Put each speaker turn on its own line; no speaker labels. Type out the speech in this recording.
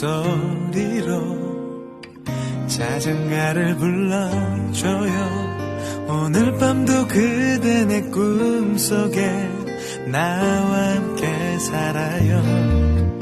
목소리로 자장가를 불러줘요. 오늘 밤도 그대 내 꿈속에 나와 함께 살아요.